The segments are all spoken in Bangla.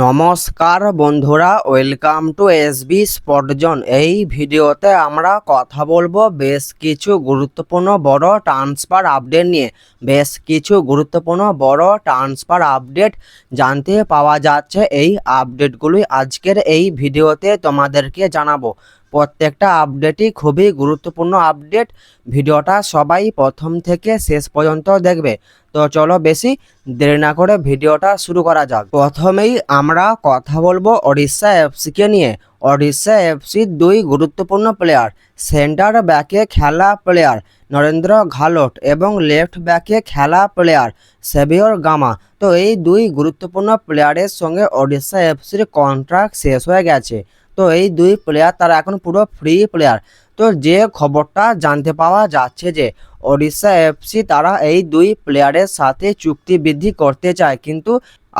নমস্কার বন্ধুরা ওয়েলকাম টু এস বি স্পটজন এই ভিডিওতে আমরা কথা বলব বেশ কিছু গুরুত্বপূর্ণ বড় ট্রান্সফার আপডেট নিয়ে। বেশ কিছু গুরুত্বপূর্ণ বড় ট্রান্সফার আপডেট জানতে পাওয়া যাচ্ছে। এই আপডেটগুলি আজকের এই ভিডিওতে তোমাদেরকে জানাব। প্রত্যেকটা আপডেটই খুবই গুরুত্বপূর্ণ আপডেট ভিডিওটা সবাই প্রথম থেকে শেষ পর্যন্ত দেখবে। তো চলো বেশি দেরি না করে ভিডিওটা শুরু করা যাক। প্রথমেই আমরা কথা বলব ওড়িশা এফসিকে নিয়ে। ওড়িশা এফসির দুই গুরুত্বপূর্ণ প্লেয়ার সেন্টার ব্যাকে খেলা প্লেয়ার নরেন্দ্র ঘালট এবং লেফট ব্যাকে খেলা প্লেয়ার সেভিয়র গামা। তো এই দুই গুরুত্বপূর্ণ প্লেয়ারের সঙ্গে ওড়িশা এফসির কন্ট্রাক্ট শেষ হয়ে গেছে। তো এই দুই প্লেয়ার তারা এখন পুরো ফ্রি প্লেয়ার তো যে খবরটা জানতে পাওয়া যাচ্ছে যে ওড়িশা এফসি তারা এই দুই প্লেয়ারের সাথে চুক্তি বৃদ্ধি করতে চায়, কিন্তু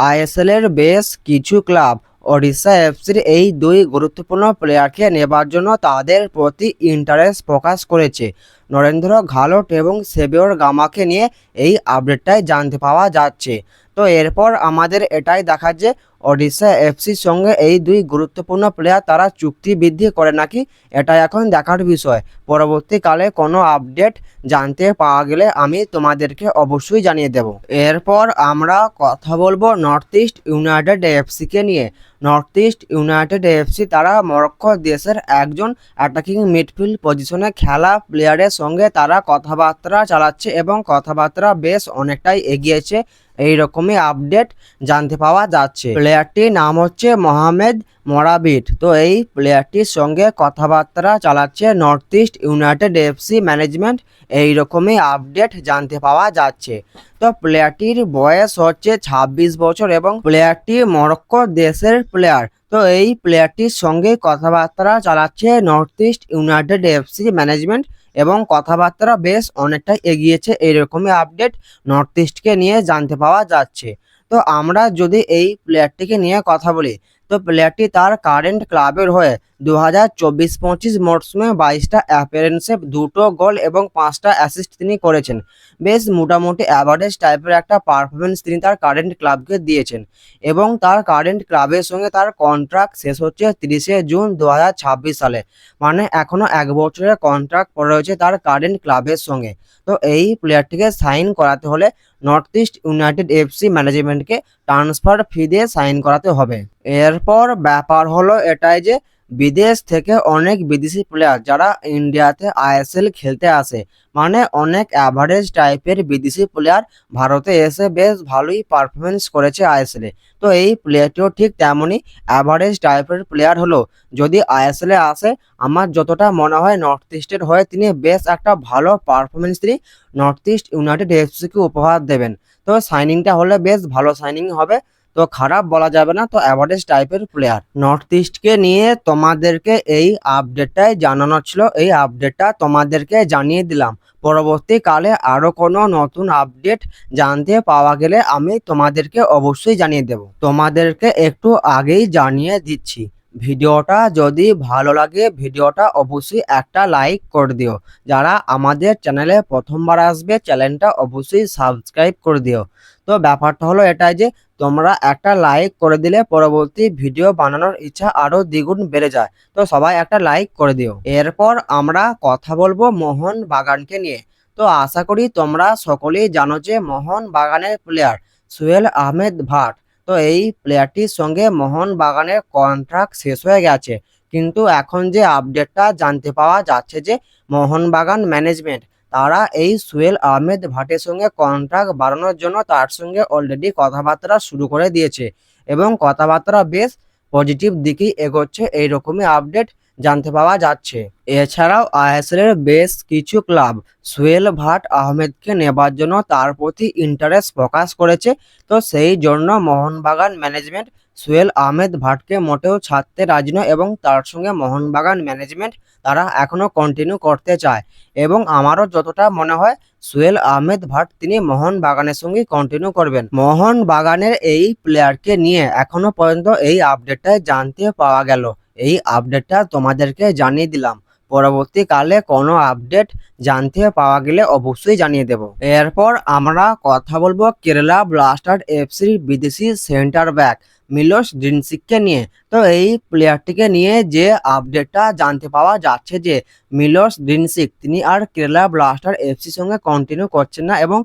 আইএসএল এর বেশ কিছু ক্লাব ওড়িশা এফসির এই দুই গুরুত্বপূর্ণ প্লেয়ারকে নেবার জন্য তাদের প্রতি ইন্টারেস্ট প্রকাশ করেছে। নরেন্দ্র ঘালট এবং সেবিয়র গামাকে নিয়ে এই আপডেটটাই জানতে পাওয়া যাচ্ছে। তো এরপর আমাদের এটাই দেখা যে ওড়িশা এফসির সঙ্গে এই দুই গুরুত্বপূর্ণ প্লেয়ার তারা চুক্তি বৃদ্ধি করে নাকি এটা এখন দেখার বিষয়। পরবর্তীকালে কোনো আপডেট জানতে পাওয়া গেলে আমি তোমাদেরকে অবশ্যই জানিয়ে দেব। এরপর আমরা কথা বলব নর্থ ইস্ট ইউনাইটেড এফসিকে নিয়ে। নর্থ ইস্ট ইউনাইটেড এফসি তারা মরক্কো দেশের একজন অ্যাটাকিং মিডফিল্ড পজিশনে খেলা প্লেয়ারের সঙ্গে তারা কথাবার্তা চালাচ্ছে এবং কথাবার্তা বেশ অনেকটাই এগিয়েছে। এই রকমই আপডেট জানতে পাওয়া যাচ্ছে। প্লেয়ারটির নাম হচ্ছে মোহামেদ মোরাবিট। তো এই প্লেয়ারটির সঙ্গে কথাবার্তা চালাচ্ছে north east united FC management. এই রকমই আপডেট জানতে পাওয়া যাচ্ছে। তো প্লেয়ারটির বয়স হচ্ছে ২৬ বছর এবং প্লেয়ারটি মরক্কো দেশের প্লেয়ার। তো এই প্লেয়ারটির সঙ্গে কথাবার্তা চালাচ্ছে north east united FC management. এবং কথাবার্তা বেশ অনেকটাই এগিয়েছে এইরকমই আপডেট নর্থ ইস্টকে নিয়ে জানতে পাওয়া যাচ্ছে। তো আমরা যদি এই প্লেয়ারটিকে নিয়ে কথা বলি, তো প্লেয়ারটি তার কারেন্ট ক্লাবের হয়ে দু হাজার চব্বিশ পঁচিশ মরশুমে বাইশটা অ্যাপিয়ারেন্সে দুটো গোল এবং পাঁচটা অ্যাসিস্ট তিনি করেছেন। বেশ মোটামুটি অ্যাভারেজ টাইপের একটা পারফরমেন্স তিনি তার কারেন্ট ক্লাবকে দিয়েছেন এবং তার কারেন্ট ক্লাবের সঙ্গে তার কন্ট্রাক্ট শেষ হচ্ছে তিরিশে জুন দু হাজার ছাব্বিশ সালে। মানে এখনও এক বছরের কন্ট্রাক্ট পড়ে রয়েছে তার কারেন্ট ক্লাবের সঙ্গে। তো এই প্লেয়ারটিকে সাইন করাতে হলে নর্থ ইস্ট ইউনাইটেড এফসি ম্যানেজমেন্টকে ট্রান্সফার ফি দিয়ে সাইন করাতে হবে। এরপর ব্যাপার হলো এটাই যে বিদেশ থেকে অনেক বিদেশি প্লেয়ার যারা ইন্ডিয়াতে আইএসএল খেলতে আসে। মানে অনেক অ্যাভারেজ টাইপের বিদেশি প্লেয়ার ভারতে এসে বেশ ভালোই পারফরমেন্স করেছে আইএসএলে তো এই প্লেয়ারটিও ঠিক তেমনই অ্যাভারেজ টাইপের প্লেয়ার হলো। যদি আইএসএলে আসে, আমার যতটা মনে হয় নর্থ ইস্টের হয়ে তিনি বেশ একটা ভালো পারফরমেন্স তিনি নর্থ ইস্ট ইউনাইটেড এফসিকে উপহার দেবেন। তো সাইনিংটা হলে বেশ ভালো সাইনিং হবে। তো খারাপ বলা যাবে না, তো অ্যাভারেজ টাইপের প্লেয়ার নর্থ ইস্টকে নিয়ে তোমাদেরকে এই আপডেটটাই জানানো ছিল, এই আপডেটটা তোমাদেরকে জানিয়ে দিলাম। পরবর্তীকালে আরও কোনো নতুন আপডেট জানতে পাওয়া গেলে আমি তোমাদেরকে অবশ্যই জানিয়ে দেব। তোমাদেরকে একটু আগেই জানিয়ে দিচ্ছি, ভিডিওটা যদি ভালো লাগে ভিডিওটা অবশ্যই একটা লাইক করে দিও। যারা আমাদের চ্যানেলে প্রথমবার আসবে, চ্যানেলটা অবশ্যই সাবস্ক্রাইব করে দিও। তো ব্যাপারটা হলো এটাই যে তোমরা একটা লাইক করে দিলে পরবর্তী ভিডিও বানানোর ইচ্ছা আরও দ্বিগুণ বেড়ে যায়। তো সবাই একটা লাইক করে দিও। এরপর আমরা কথা বলব মোহন বাগানকে নিয়ে। তো আশা করি তোমরা সকলেই জানো যে মোহন বাগানের প্লেয়ার সোহেল আহমেদ ভাট। তো এই প্লেয়ারটির সঙ্গে মোহন বাগানের কন্ট্রাক্ট শেষ হয়ে গেছে। কিন্তু এখন যে আপডেটটা জানতে পাওয়া যাচ্ছে যে মোহনবাগান ম্যানেজমেন্ট তারা এই সুয়েল আহমেদ ভাটের সঙ্গে কন্ট্রাক্ট বাড়ানোর জন্য তার সঙ্গে অলরেডি কথাবার্তা শুরু করে দিয়েছে এবং কথাবার্তা বেশ পজিটিভ দিকেই এগোচ্ছে। এইরকমই আপডেট জানতে পাওয়া যাচ্ছে। এছাড়াও আইএসএল এর বেশ কিছু ক্লাব সুয়েল ভাট আহমেদকে নেবার জন্য তার প্রতি ইন্টারেস্ট প্রকাশ করেছে। তো সেই জন্য মোহনবাগান ম্যানেজমেন্ট সুয়েল আহমেদ ভাটকে মোটেও ছাড়তে রাজি নয় এবং তার সঙ্গে মোহনবাগান ম্যানেজমেন্ট তারা এখনও কন্টিনিউ করতে চায়। এবং আমারও যতটা মনে হয়, সুয়েল আহমেদ ভাট তিনি মোহন বাগানের সঙ্গে কন্টিনিউ করবেন। মোহন বাগানের এই প্লেয়ারকে নিয়ে এখনও পর্যন্ত এই আপডেটটা জানতে পাওয়া গেল। এই আপডেটটা তোমাদেরকে জানিয়ে দিলাম। পরবর্তীকালে কোনো আপডেট জানতে পাওয়া গেলে অবশ্যই জানিয়ে দেব। এরপর আমরা কথা বলব কেরালা ব্লাস্টার এফসির বিদেশি সেন্টার ব্যাক মিলোস ড্রিনসিককে নিয়ে। তো এই প্লেয়ারটিকে নিয়ে যে আপডেটটা জানতে পাওয়া যাচ্ছে যে মিলোস ড্রিনসিক, তিনি আর কেরালা ব্লাস্টার এফসির সঙ্গে কন্টিনিউ করছেন না এবং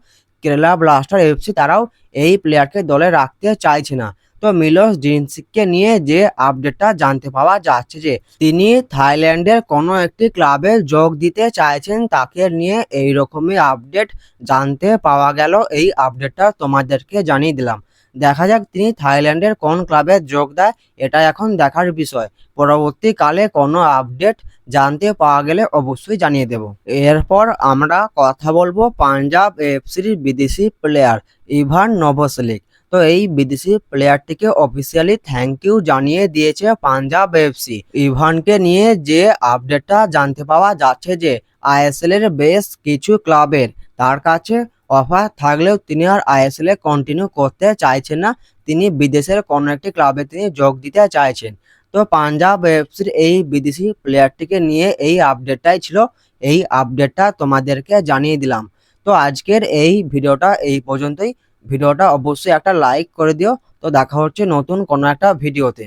কেরালা ব্লাস্টার এফসি তারাও এই প্লেয়ারকে দলে রাখতে চাইছে না। তো মিলোস ড্রিনসিককে নিয়ে যে আপডেটটা জানতে পাওয়া যাচ্ছে যে, তিনি থাইল্যান্ডের কোনো একটি ক্লাবে যোগ দিতে চাইছেন, তাকে নিয়ে এই রকমই আপডেট জানতে পাওয়া গেল। এই আপডেটটা তোমাদেরকে জানিয়ে দিলাম। দেখা যাক তিনি থাইল্যান্ডের কোন ক্লাবে যোগ দেয়, এটা এখন দেখার বিষয়। পরবর্তীকালে কোনো আপডেট জানতে পাওয়া গেলে অবশ্যই জানিয়ে দেব। এরপর আমরা কথা বলব পাঞ্জাব এফসির বিদেশি প্লেয়ার ইভান নভসলিক। তো এই বিদেশি প্লেয়ারটিকে অফিসিয়ালি থ্যাংক ইউ জানিয়ে দিয়েছে পাঞ্জাব এফসি ইভানকে নিয়ে যে আপডেটটা জানতে পাওয়া যাচ্ছে যে আইএসএল এর বেশ কিছু ক্লাবের তার কাছে অফার থাকলেও তিনি আর আইএসএল কন্টিনিউ করতে চাইছেন না। তিনি বিদেশের কোনো একটি ক্লাবে তিনি যোগ দিতে চাইছেন। তো পাঞ্জাব এফসির এই বিদেশি প্লেয়ারটিকে নিয়ে এই আপডেটটাই ছিল। এই আপডেটটা তোমাদেরকে জানিয়ে দিলাম। তো আজকের এই ভিডিওটা এই পর্যন্তই। ভিডিওটা অবশ্যই একটা লাইক করে দিও। তো দেখা হচ্ছে নতুন কোনো একটা ভিডিওতে।